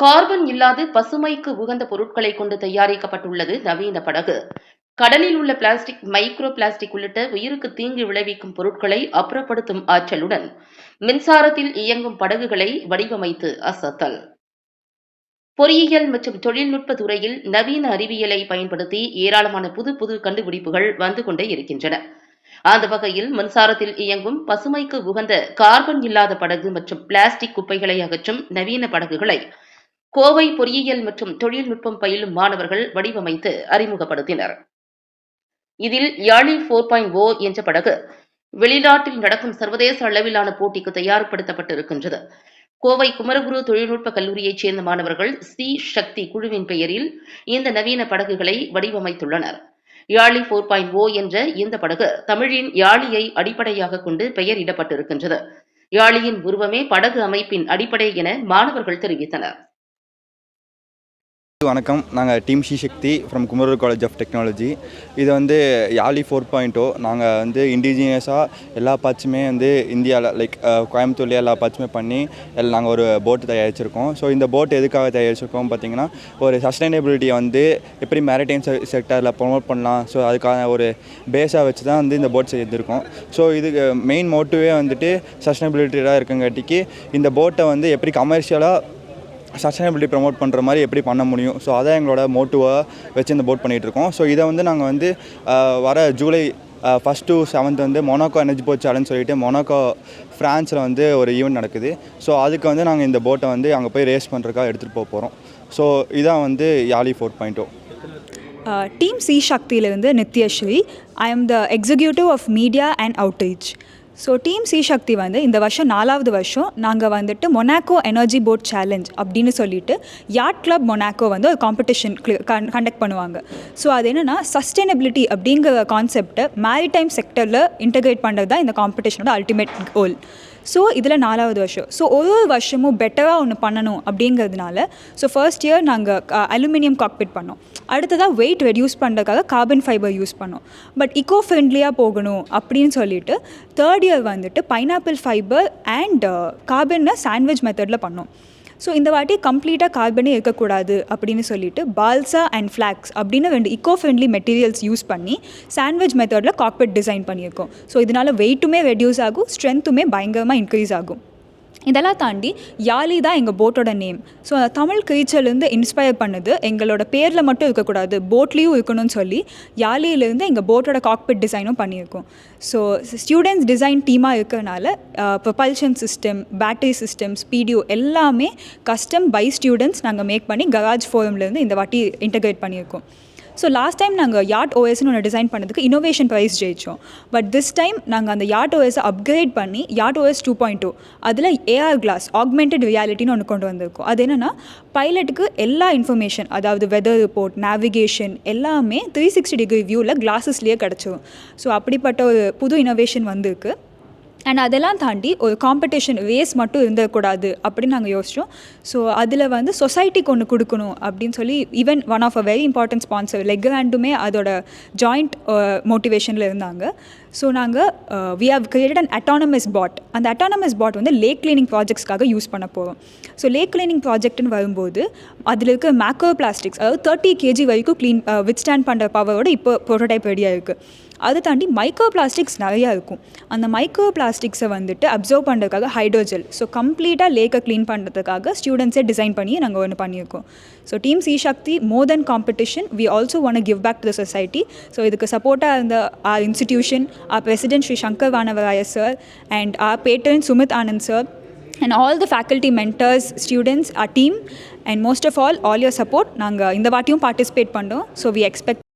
Carbon இல்லாது பசுமைக்கு உகந்த பொருட்களை கொண்டு தயாரிக்கப்பட்டுள்ளது நவீன படகு. கடலில் உள்ள பிளாஸ்டிக் மைக்ரோ பிளாஸ்டிக் உள்ளிட்ட உயிருக்கு தீங்கு விளைவிக்கும் பொருட்களை அப்புறப்படுத்தும் ஆற்றலுடன் மின்சாரத்தில் இயங்கும் படகுகளை வடிவமைத்து அசத்தல். பொறியியல் மற்றும் தொழில்நுட்ப துறையில் நவீன அறிவியலை பயன்படுத்தி ஏராளமான புது புது கண்டுபிடிப்புகள் வந்து கொண்டே இருக்கின்றன. அந்த வகையில் மின்சாரத்தில் இயங்கும் பசுமைக்கு உகந்த கார்பன் இல்லாத படகு மற்றும் பிளாஸ்டிக் குப்பைகளை அகற்றும் நவீன படகுகளை கோவை பொறியியல் மற்றும் தொழில்நுட்பம் பயிலும் மாணவர்கள் வடிவமைத்து அறிமுகப்படுத்தினர். இதில் யாழி ஃபோர் பாயிண்ட் ஓ என்ற படகு வெளிநாட்டில் நடக்கும் சர்வதேச அளவிலான போட்டிக்கு தயார்படுத்தப்பட்டிருக்கின்றது. கோவை குமரகுரு தொழில்நுட்ப கல்லூரியைச் சேர்ந்த மாணவர்கள் சி சக்தி குழுவின் பெயரில் இந்த நவீன படகுகளை வடிவமைத்துள்ளனர். யாழி ஃபோர் பாயிண்ட் ஓ என்ற இந்த படகு தமிழின் யாழியை அடிப்படையாக கொண்டு பெயரிடப்பட்டிருக்கின்றது. யாழியின் உருவமே படகு அமைப்பின் அடிப்படை என மாணவர்கள் தெரிவித்தனர். வணக்கம். நாங்கள் team sea from குமரூர் college of technology இது வந்து யாலி ஃபோர் பாயிண்ட்டோ நாங்கள் வந்து இண்டிஜினியஸாக எல்லா பார்ட்ஸுமே வந்து இந்தியாவில் லைக் கோயம்புத்தூர்லேயே எல்லா பார்ட்ஸுமே பண்ணி எல்லாம் நாங்கள் ஒரு போட் தயாரிச்சிருக்கோம். ஸோ இந்த போட் எதுக்காக தயாரிச்சிருக்கோம் பார்த்தீங்கன்னா ஒரு சஸ்டைனபிலிட்டியை வந்து எப்படி மேரிடைம் செக்டரில் ப்ரொமோட் பண்ணலாம். ஸோ அதுக்கான ஒரு பேஸாக வச்சு தான் வந்து இந்த போட் செய்திருக்கோம். ஸோ இதுக்கு மெயின் மோட்டிவே வந்துட்டு சஸ்டைனபிலிட்டியாக இருக்கங்காட்டிக்கு இந்த போட்டை வந்து எப்படி கமர்ஷியலாக சஸ்டைனபிலிட்டி ப்ரமோட் பண்ணுற மாதிரி எப்படி பண்ண முடியும்? ஸோ அதான் எங்களோட மோட்டிவாக வச்சு இந்த போட் பண்ணிகிட்ருக்கோம் ஸோ இதை வந்து நாங்கள் வந்து வர ஜூலை ஃபஸ்ட் டு செவன்த் வந்து மொனாக்கோ எனர்ஜி போட் சேலஞ்ச் சொல்லிட்டு மொனாக்கோ ஃப்ரான்ஸில் வந்து ஒரு ஈவெண்ட் நடக்குது. ஸோ அதுக்கு வந்து நாங்கள் இந்த போட்டை வந்து அங்கே போய் ரேஸ் பண்ணுறக்காக எடுத்துகிட்டு போக போகிறோம் ஸோ இதான் வந்து Yali four point team sea சக்தியிலிருந்து Nithyashree I am the executive of media and outreach so team sea Shakti வந்து இந்த வருஷம் நாலாவது வருஷம் நாங்கள் வந்துட்டு மொனாக்கோ எனர்ஜி போட் சேலஞ்ச் அப்படின்னு சொல்லிட்டு யாட் கிளப் மொனாக்கோ வந்து ஒரு காம்படிஷன் கண்டக்ட் பண்ணுவாங்க. ஸோ அது என்னென்னா சஸ்டைனபிலிட்டி அப்படிங்கிற கான்செப்டை மேரிடைம் செக்டரில் இன்டகிரேட் பண்ணுறது தான் இந்த காம்படிஷனோட அல்டிமேட் கோல் ஸோ இதில் நாலாவது வருஷம். ஸோ ஒரு ஒரு வருஷமும் பெட்டராக ஒன்று பண்ணணும் அப்படிங்கிறதுனால ஸோ ஃபர்ஸ்ட் இயர் நாங்கள் அலுமினியம் காக்பிட் பண்ணோம். அடுத்ததாக வெயிட் ரெடியூஸ் பண்ணுறதுக்காக கார்பன் ஃபைபர் யூஸ் பண்ணோம். பட் இக்கோ ஃப்ரெண்ட்லியாக போகணும் அப்படின்னு சொல்லிட்டு தேர்ட் இயர் வந்துட்டு பைனாப்பிள் ஃபைபர் அண்ட் கார்பனை சாண்ட்விச் மெத்தடில் பண்ணோம். ஸோ இந்த வாட்டி கம்ப்ளீட்டாக கார்பனே இருக்கக்கூடாது அப்படின்னு சொல்லிட்டு பால்சா அண்ட் ஃப்ளாக்ஸ் அப்படின்னு ரெண்டு இக்கோ ஃப்ரெண்ட்லி மெட்டீரியல்ஸ் யூஸ் பண்ணி சாண்ட்விச் மெத்தடில் காக்பெட் டிசைன் பண்ணியிருக்கோம். ஸோ இதனால் வெயிட்டுமே ரெடியூஸ் ஆகும் ஸ்ட்ரென்த்துமே பயங்கரமாக இன்க்ரீஸ் ஆகும். இதெல்லாம் தாண்டி யாலி தான் எங்கள் போட்டோட நேம் ஸோ தமிழ் கிரீச்சர்லேருந்து இன்ஸ்பயர் பண்ணுது. எங்களோட பேரில் மட்டும் இருக்கக்கூடாது போட்லேயும் இருக்கணும்னு சொல்லி யாலியிலேருந்து எங்கள் போட்டோட காக்பிட் டிசைனும் பண்ணியிருக்கோம். ஸோ ஸ்டூடெண்ட்ஸ் டிசைன் டீமாக இருக்கிறனால ப்ரொபல்ஷன் சிஸ்டம் பேட்டரி சிஸ்டம் ஸ்பீடியோ எல்லாமே கஸ்டம் பை ஸ்டூடெண்ட்ஸ் நாங்கள் மேக் பண்ணி கராஜ் ஃபோரம்லேருந்து இந்த வாட்டி இன்டகிரேட் பண்ணியிருக்கோம். ஸோ லாஸ்ட் டைம் நாங்கள் யாட் ஓஎஸ்னு ஒன்று டிசைன் பண்ணதுக்கு இனோவேஷன் ப்ரைஸ் ஜெயித்தோம் பட் திஸ் டைம் நாங்கள் அந்த யாட் ஓஎஸை அப்கிரேட் பண்ணி yacht OS two point two அதில் ஏஆர் கிளாஸ் ஆக்மெண்டட் ரியாலிட்டின்னு ஒன்று கொண்டு வந்திருக்கோம். அது என்னென்னா பைலட்டுக்கு எல்லா இன்ஃபர்மேஷன் அதாவது வெதர் ரிப்போர்ட் நேவிகேஷன் எல்லாமே த்ரீ சிக்ஸ்டி டிகிரி வியூவில் கிளாஸஸ்லேயே கிடச்சிரும். ஸோ அப்படிப்பட்ட ஒரு புது இனோவேஷன் வந்திருக்கு. அண்ட் அதெல்லாம் தாண்டி ஒரு காம்படிஷன் வேஸ் மட்டும் இருந்துடக்கூடாது அப்படின்னு நாங்கள் யோசித்தோம் ஸோ அதில் வந்து சொசைட்டிக்கு ஒன்று கொடுக்கணும் அப்படின்னு சொல்லி even one of a very important sponsor லெக்ராண்டுமே அதோட ஜாயிண்ட் மோட்டிவேஷனில் uh, இருந்தாங்க. ஸோ நாங்கள் we have create an autonomous bot அந்த அட்டானமஸ் பாட் வந்து லேக் கிளீனிங் ப்ராஜெக்ட்ஸ்க்காக யூஸ் பண்ண போகிறோம் ஸோ லேக் கிளீனிங் ப்ராஜெக்ட்னு வரும்போது அதில் இருக்க மேக்ரோ பிளாஸ்டிக்ஸ் அதாவது தேர்ட்டி கேஜி வரைக்கும் க்ளீன் வித் ஸ்டாண்ட் பண்ணுற பவரோட இப்போ ப்ரோட்டோடைப் ரெடியாக இருக்குது அதை தாண்டி மைக்ரோ பிளாஸ்டிக்ஸ் நிறையா இருக்கும். அந்த மைக்ரோ பிளாஸ்டிக்ஸை வந்துட்டு அப்சர்வ் பண்ணுறதுக்காக ஹைட்ரோஜெல் ஸோ கம்ப்ளீட்டாக லேக்கை க்ளீன் பண்ணுறதுக்காக ஸ்டூடெண்ட்ஸே டிசைன் பண்ணி நாங்கள் ஒன்று பண்ணியிருக்கோம். So team sea Shakti more than competition we also want give back to the society so இதுக்கு சப்போர்ட்டாக இருந்த our institution our president Shri Shankar Vanavaraya sir and our patron Sumit Anand sir and all the faculty mentors students our team and most of all all your support நாங்கள் இந்த வாட்டியும் participate பண்ணுறோம் so we expect